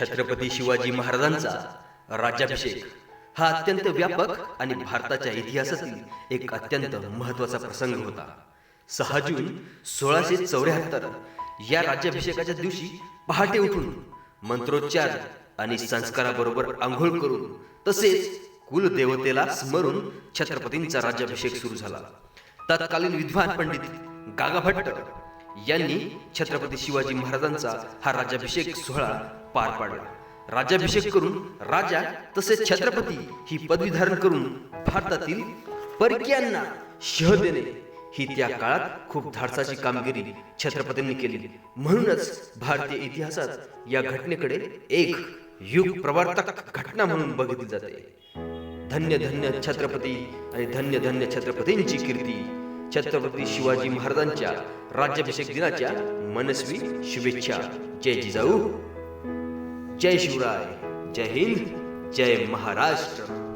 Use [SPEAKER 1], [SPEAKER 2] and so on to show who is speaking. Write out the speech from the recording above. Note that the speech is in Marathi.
[SPEAKER 1] छत्रपती शिवाजी महाराजांचा राज्याभिषेक हा अत्यंत व्यापक आणि भारताच्या इतिहासातील एक अत्यंत महत्त्वाचा प्रसंग होता. सहा जून सोळाशे चौऱ्याहत्तर या राज्याभिषेकाच्या दिवशी पहाटे उठून मंत्रोच्चार आणि संस्काराबरोबर आंघोळ करून तसेच कुलदेवतेला स्मरून छत्रपतींचा राज्याभिषेक सुरू झाला. तत्कालीन विद्वान पंडित गागाभट्ट यांनी छत्रपती शिवाजी महाराजांचा हा राज्याभिषेक सोहळा पार पाडला. राज्याभिषेक करून राजा तसेच छत्रपती ही पदवी धारण करून भारतातील परकीयांना शह देणे ही त्या काळात खूप धाडसाची कामगिरी छत्रपतींनी केली. म्हणूनच भारतीय इतिहासात या घटनेकडे एक युग प्रवर्तक घटना म्हणून बघितली जाते. धन्य धन्य छत्रपती आणि धन्य धन्य छत्रपतींची कीर्ती. छत्रपती शिवाजी महाराजांच्या राज्याभिषेक दिनाच्या मनस्वी शुभेच्छा. जय जिजाऊ. जय शिवराय. जय हिंद जय महाराष्ट्र.